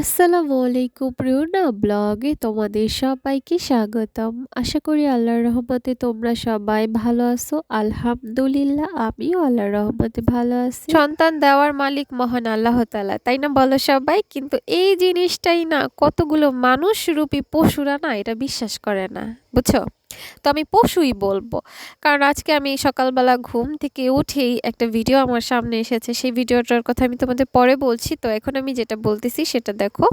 আসসালামু আলাইকুম প্রিয়না ব্লগে তোমাদের সবাইকে স্বাগতম। আশা করি আল্লাহর রহমতে তোমরা সবাই ভালো আছো। আলহামদুলিল্লাহ, আমিও আল্লাহর রহমতে ভালো আছি। সন্তান দেওয়ার মালিক মহান আল্লাহ তাআলা, তাই না বলো সবাই? কিন্তু এই জিনিসটাই না, কতগুলো মানুষ রূপী পশুরা না এটা বিশ্বাস করে না, বুঝছ? তো আমি পশুই বলব। কারণ আজকে আমি সকালবেলা ঘুম থেকে উঠেই একটা ভিডিও আমার সামনে এসেছে। সেই ভিডিওটার কথা আমি তোমাদের পরে বলছি। তো এখন আমি যেটা বলতেছি সেটা দেখো।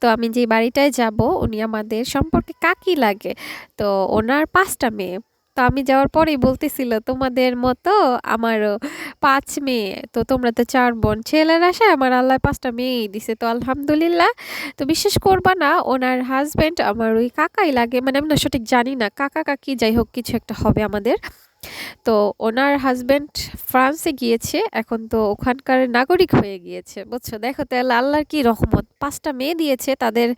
তো আমি যে বাড়িটায় যাব, উনি আমাদের সম্পর্কে কাকি লাগে। তো ওনার পাঁচটা মেয়ে। তো আমি যাওয়ার পরেই বলতেছিল, তোমাদের মতো আমারও পাঁচ মেয়ে, তো তোমরা তো চার বোন। ছেলের আসে আমার আল্লাহ পাঁচটা মেয়েই দিছে। তো আলহামদুলিল্লাহ, তো বিশ্বাস করবা না, ওনার হাজব্যান্ড আমার ওই কাকাই লাগে। মানে আমি না সঠিক জানি না, কাকা কাকি যাই হোক, কিছু একটা হবে আমাদের। তো ওনার হাজব্যান্ড ফ্রান্সে গিয়েছে, এখন তো ওখানকার নাগরিক হয়ে গিয়েছে, বুঝছ? দেখো তাহলে আল্লাহর কি রহমত? পাঁচটা মেয়ে দিয়েছে, তাদের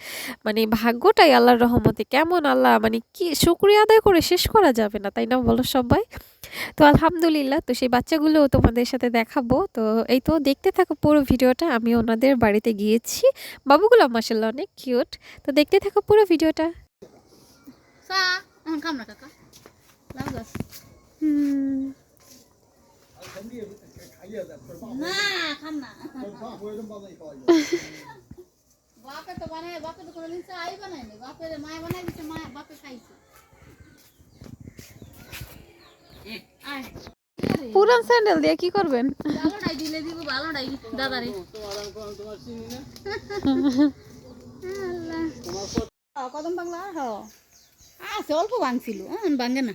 মানে ভাগ্যটাই আল্লাহর রহমতে। কেমন আল্লাহ? মানে কি শুক্রিয়া আদায় করে শেষ করা যাবে না, তাই না বলো সবাই? তো আলহামদুলিল্লাহ, তো সেই বাচ্চাগুলোও তোমাদের সাথে দেখাবো। তো এই তো, দেখতে থাকো পুরো ভিডিওটা, আমি ওনাদের বাড়িতে গিয়েছি। বাবুগুলো মাসাল্লাহ অনেক কিউট তো দেখতে থাকো পুরো ভিডিওটা। কাকা। বাপে তো বানায় বাপে তো কোনোদিন চাই বানায় না বাপের মায় বানাই দিচ্ছে মা বাপে খাইছে পুরান স্যান্ডেল দিয়ে কি করবেন? ভালো নাই দিলে দিব ভালো নাই দাদারে কদম বাংলা? হ আছে অল্প ভাঙছিল এখন ভাঙে না।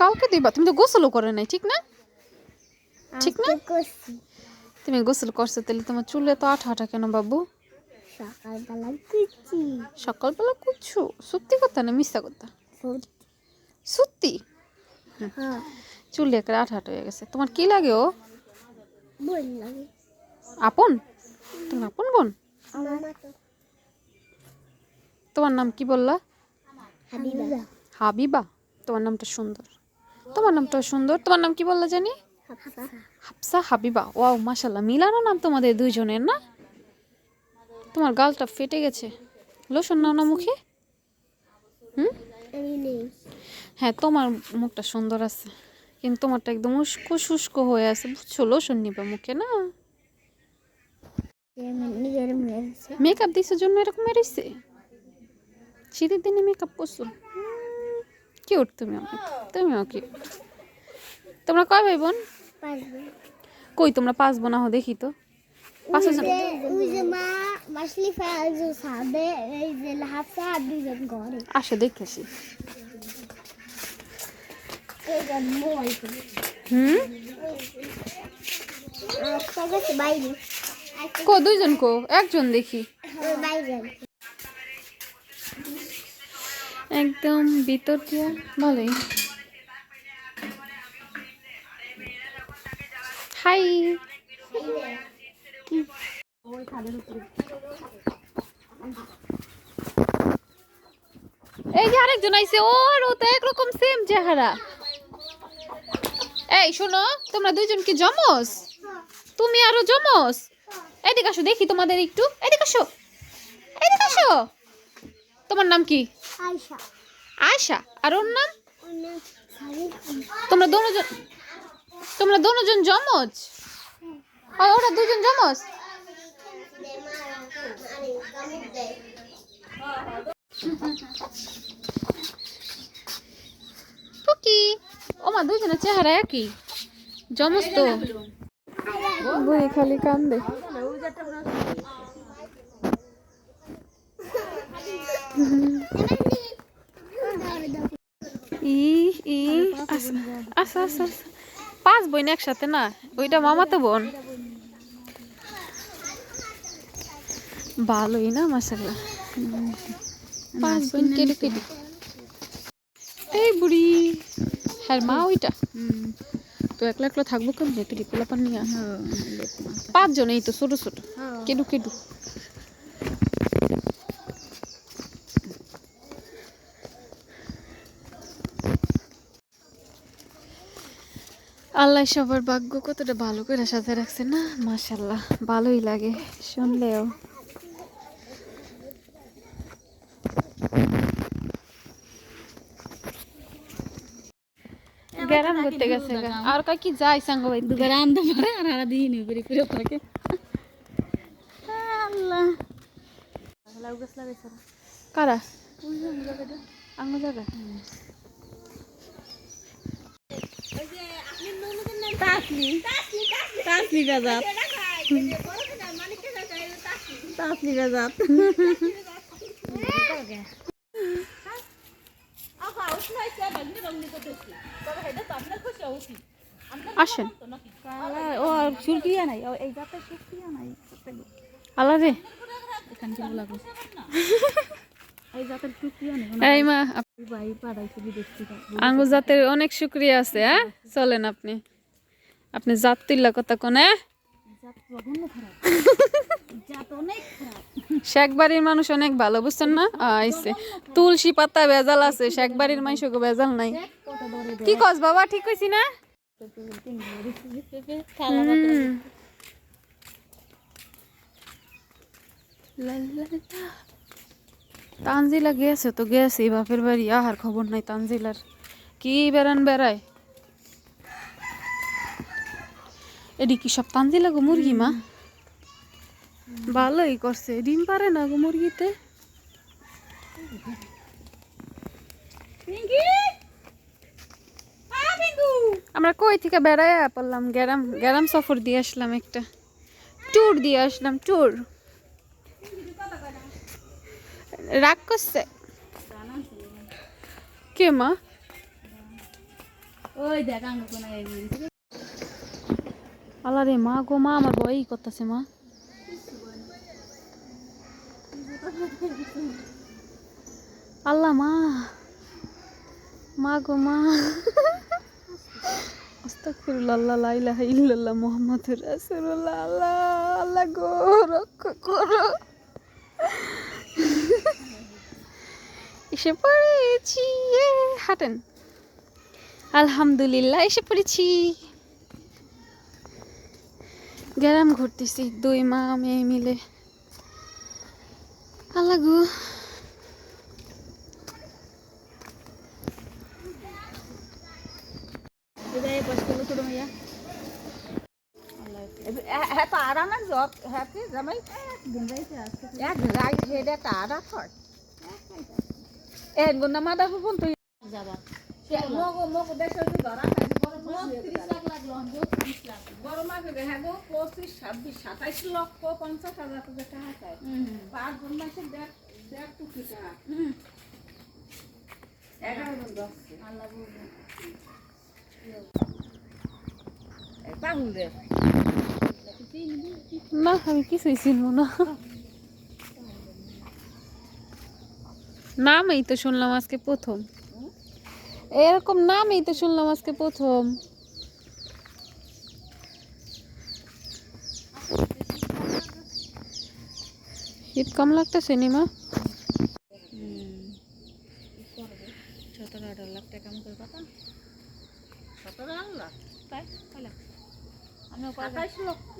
কালকে দিবা? তুমি তো গোসলও করে নাই ঠিক না? ঠিক না? তুমি গোসল করছ তাহলে তোমার চুলে তো আঠা আঠা কেন বাবু? সকালবেলা কুচি। সকালবেলা কুচ্ছু সত্যি কথা না মিথ্যা কথা? সত্যি? চুলে একটা আঠা আঠা হয়ে গেছে। তোমার কি লাগে ও? লাগে। আপন? তোমার আপন বোন? তোমার নাম কি বললা? হাবিবা। হাবিবা তোমার নামটা সুন্দর। তোমার নামটা সুন্দর তোমার নাম কি বললা জানি? হাফসা। হাবিবা ওয়াও মাশাল্লাহ মিলানো নাম তোমাদের দুইজনের না? তোমার গালটা ফেটে গেছে। লোশন নাও না মুখে। হুম? হ্যাঁ তোমার মুখটা সুন্দর আছে। কিন্তু তোমারটা একদম উস্কো শুষ্ক হয়ে আছে বুঝছ? লোশন নিবে মুখে না? মেকআপ দিছে জন্য এরকম মেরেছে শীতের দিনে মেকআপ করছ? কিউট তুমি অনেক তুমিও কিউট তোমরা কয় ভাই বোন কই তোমরা পাঁচ বোন আহ দেখি তো। আসো দেখেছি হুম? বাইরে। কো দুইজন কো? একজন দেখি। একদম ভিতর দিয়া ভালোই হাই এই যে আরেকজন আইছে ওর ও তো একরকম সেম চেহারা। এই, শোনো, তোমরা দুইজন কি জমস তুমি আরও জমস এদিকে আসো, দেখি তোমাদের একটু। এদিকে আসো। এদিকে আসো। তোমার নাম কি? আয়শা। আয়শা, আর ওর নাম? তোমরা দুজন তোমরা দুজন জমজ ওরা দুজন জমজ টুকি ও মা, দুজনের চেহারা একই। জমজ তো। বই খালি কান্দে। আচ্ছা আচ্ছা আচ্ছা। পাঁচ বোন একসাথে না? ওইটা মামা তো বোন? ভালোই না মাসাল্লাহ পাঁচ বোন কেটে কেটে। এই বুড়ি হ্যাঁ মা ওইটা? তো একলা একলা থাকব কেমনে? তুই পোলাপান নিয়ে হ্যাঁ পাঁচজন এই তো ছোট ছোট। হ্যাঁ। কেডু কেডু। আল্লাহ সবার ভাগ্য কতটা ভালো করে সাথে রাখছে না? মাশাল্লাহ ভালোই লাগে। শুনলেও। গ্যারাম করতে গেছে আর কয় কি যাই সাঙ্গ ভাই। দুবার আনতে পারে আর নিয়ে করে করে থাকে আল্লাহ। লাউ গাছ লাগাইছে কারা। জায়গা তাসলি তাসলি গাজাত তাসলি গাজাত আসেন। ও সুরকিয়া নাই ও এই জাতের সুরকিয়া নাই লাগো এই জাতের সুরকিয়া নেই এই মা আপ- ভাই পাড়াইছে দেখছি আঙ্গু জাতের অনেক শুক্রিয়া আছে হ্যাঁ? চলেন আপনি। আপনি জাত তুল্লা কথা কোনে জাত জঘন্য খারাপ। জাত অনেক খারাপ। শেখ বাড়ির মানুষ অনেক ভালো বুঝছেন না? আইছে। তুলসী পাতা ভেজাল আছে শেখ বাড়ির মানুষকে ভেজাল নাই। কি কস বাবা ঠিক কইছি না? লা। তানজিলা গেছে তো গেছে বাপের বাড়ি আহার খবর নাই তানজিলার। কি বেড়ান বেড়ায়? এডি কি সব তানজিলা গো মুরগি মা? ভালোই করছে ডিম পারে না গো মুরগিতে। আমরা কই থেকে বেড়ায় পড়লাম? গ্যারাম গ্যারাম সফর দিয়ে আসলাম একটা। ট্যুর দিয়ে আসলাম ট্যুর। রাগ করছে? কে মা? ওই দেখ আল্লাহ রে মা গো মা আমার বয়ই করতেছে মা। আল্লাহ মা। মা গো মা। আস্তাগফিরুল্লাহ আল্লাহ লা ইলাহা ইল্লাল্লাহ মুহাম্মাদুর রাসূলুল্লাহ। আল্লাহ আল্লাহ গো রক্ষা করো। এসে পড়েছি হাঁটেন। আলহামদুলিল্লাহ এসে পড়েছি। গ্রাম ঘুরতেছি দুই মা মেয়ে মিলে। আল্লাহ গো এদাই পাস করল ছোট মাইয়া হ্যাঁ তো হ্যাপি জামাই? এক রাই হেডে তা ফট এন গুনা মাদা ফুন তুই যাবা। মগো মগো দেশের ধরা খাই বড় মাছ 30 লাখ লাগল 30 লাখ বড় মাছ দেখা গো 25 26 27 লক্ষ 50 হাজার টাকা টাকা চাই পাঁচ জন মাসে দেড় দেড় কোটি টাকা এগারো জন দশ আল্লাহ পাহুলের না, আমি কিছুই চিনব না। নামই তো শুনলাম আজকে প্রথম। এরকম নামই তো শুনলাম আজকে প্রথম। শীত কম লাগতেছে নিমা সতেরো আঠারো লাখ টাকা সতেরো আঠারো লাখ? তাই লক্ষ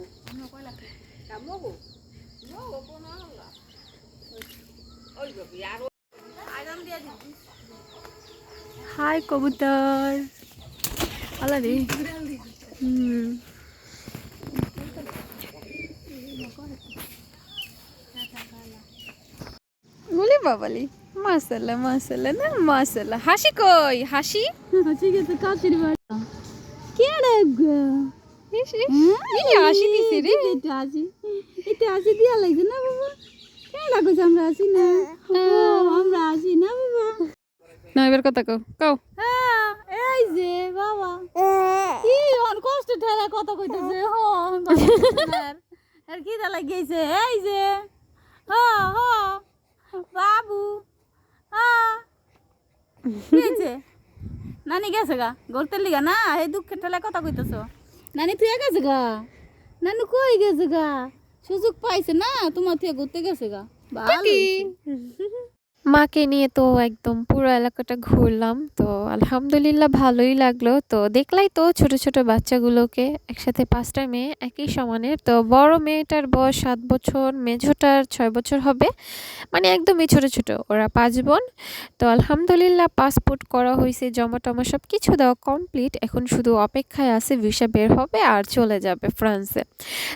হাই কবুতর আল্লাহ রে হুম বলি বাবালি মাসাল্লাহ মাসাল্লাহ না মাসাল্লাহ হাসি কই হাসি হাসি আছে কাশির বাড়ি কে রাখব এই হাসি দিছে রে। এটা আসি। এটা আসি দিয়া লাগছে না বাবা? কেন লাগছে আমরা আসি না? আমরা আসি না বাবা। না এবার কথা কও কও। হ্যাঁ, এই যে বাবা। কি অন কষ্ট ঠেলা কথা কইতেছে হন আর কি দা লাগিয়েছে এই যে। হ হ বাবু। হ্যাঁ নানি গেছে গা? গড়তে লিগা না? এই দুঃখের ঠেলায় কথা কইতেছ। নানি তুই গেছে গা? নানু কই গেছে গা? সুযোগ পাইছে না তোমার থেকে ঘুরতে গেছে গা। ভালো। মাকে নিয়ে তো একদম পুরো এলাকাটা ঘুরলাম। তো আলহামদুলিল্লাহ ভালোই লাগল। তো দেখলাই তো ছোট ছোট বাচ্চাগুলোকে একসাথে পাঁচটা মেয়ে একই সমানের। তো বড় মেয়েটার বয়স সাত বছর, মেঝোটার ছয় বছর হবে। মানে একদমই ছোট ছোট, ওরা পাঁচ বোন। তো আলহামদুলিল্লাহ পাসপোর্ট করা হয়েছে জমা টমা সব কিছু দেওয়া কমপ্লিট। এখন শুধু অপেক্ষায় আছে, ভিসা বের হবে আর চলে যাবে ফ্রান্সে।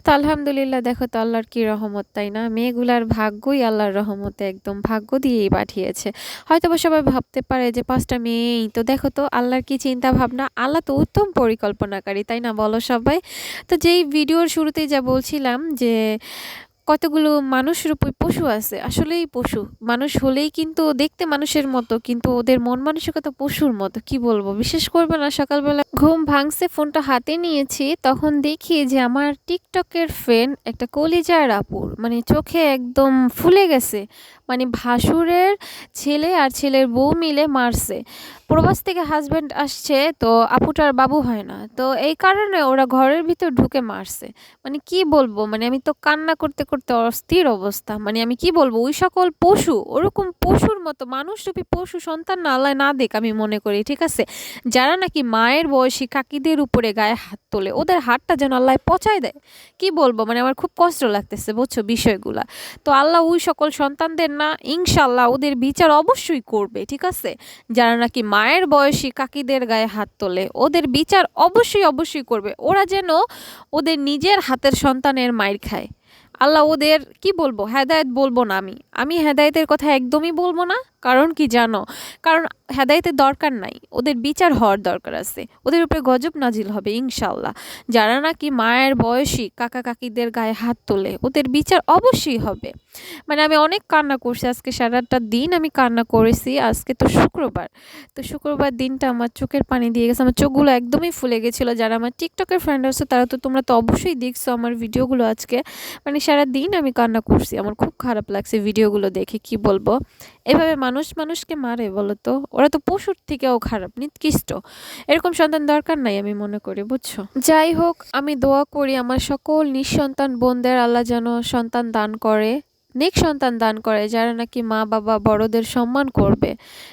তো আলহামদুলিল্লাহ দেখো তো আল্লাহর কি রহমত, তাই না? মেয়েগুলার ভাগ্যই আল্লাহর রহমতে, একদম ভাগ্য দিয়েই পাঠিয়েছে। হয়তো বা সবাই ভাবতে পারে যে, পাঁচটা মেয়েই তো দেখো তো, আল্লাহর কি চিন্তা ভাবনা আল্লাহ তো উত্তম পরিকল্পনাকারী, তাই না বলো সবাই? তো যেই ভিডিওর শুরুতেই যা বলছিলাম যে, কতগুলো মানুষের উপর পশু আছে? আসলেই পশু। মানুষ হলেই কিন্তু দেখতে মানুষের মতো, কিন্তু ওদের মন মানসিকতা পশুর মতো, কি বলব? বিশেষ করবে না, সকালবেলা ঘুম ভাঙছে, ফোনটা হাতে নিয়েছি, তখন দেখি যে, আমার টিকটকের ফ্রেন্ড একটা কলিজার আপুর মানে চোখে একদম ফুলে গেছে। মানে ভাসুরের ছেলে আর ছেলের বউ মিলে মারছে। প্রবাস থেকে হাজব্যান্ড আসছে, তো আপুটার বাবু হয় না। তো এই কারণে ওরা ঘরের ভিতর ঢুকে মারছে। মানে কি বলব? মানে আমি তো কান্না করতে করতে অস্থির অবস্থা। মানে আমি কি বলব? ওই সকল পশু, ওরকম পশুর মতো মানুষরূপী পশু সন্তান না আল্লাহ না দেখ আমি মনে করি, ঠিক আছে? যারা নাকি মায়ের বয়সী কাকিদের উপরে গায়ে হাত তোলে, ওদের হাতটা যেন আল্লাহ পচায় দেয়। কি বলব? মানে আমার খুব কষ্ট লাগতেছে, বুঝছ বিষয়গুলা। তো আল্লাহ ওই সকল সন্তানদের না, ইনশাল্লাহ ওদের বিচার অবশ্যই করবে, ঠিক আছে? যারা নাকি মায়ের বয়সী কাকিদের গায়ে হাত তোলে, ওদের বিচার অবশ্যই অবশ্যই করবে। ওরা যেন ওদের নিজের হাতের সন্তানের মায়ের খায়। আল্লাহ ওদের, কি বলব? হেদায়ত বলব না আমি। আমি হেদায়তের কথা একদমই বলব না। কারণ কি জানো? কারণ হেদায়েতের দরকার নাই। ওদের বিচার হওয়ার দরকার আছে। ওদের উপরে গজব নাজিল হবে ইনশাল্লাহ যারা নাকি মায়ের বয়সী কাকা কাকিদের গায়ে হাত তোলে, ওদের বিচার অবশ্যই হবে। মানে আমি অনেক কান্না করছি। আজকে সারাটা দিন আমি কান্না করেছি। আজকে তো শুক্রবার। তো শুক্রবার দিনটা আমার চোখের পানি দিয়ে গেছে। আমার চোখগুলো একদমই ফুলে গেছিল। যারা আমার টিকটকের ফ্রেন্ড আছে, তারা তো তোমরা তো অবশ্যই দেখছ আমার ভিডিওগুলো আজকে। মানে সারা দিন আমি কান্না করছি। আমার খুব খারাপ লাগছে ভিডিওগুলো দেখে, কি বলব? এভাবে মানুষ মানুষকে মারে বলতো? ওরা তো পশুর থেকেও খারাপ, নিকৃষ্ট। এরকম সন্তান দরকার নাই আমি মনে করি, বুঝছ? যাই হোক, আমি দোয়া করি আমার সকল নিঃসন্তান বোনদের আল্লাহ যেন সন্তান দান করে। নেক সন্তান দান করে, যারা নাকি মা, বাবা, বড়দের সম্মান করবে,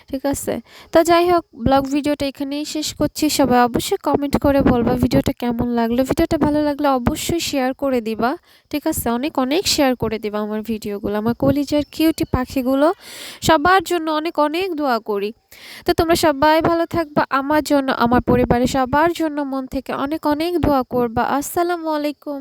ঠিক আছে? তা যাই হোক, ব্লগ ভিডিওটা এখানেই শেষ করছি। সবাই অবশ্যই কমেন্ট করে বলবা ভিডিওটা কেমন লাগল। ভিডিওটা ভালো লাগলে অবশ্যই শেয়ার করে দিবা, ঠিক আছে? অনেক অনেক শেয়ার করে দিবা আমার ভিডিওগুলো, আমার কলিজার কিউটি পাখিগুলো। সবার জন্য অনেক অনেক দোয়া করি। তো তোমরা সবাই ভালো থাকবা, আমার জন্য, আমার পরিবারের সবার জন্য মন থেকে অনেক অনেক দোয়া করবা। আসসালামু আলাইকুম।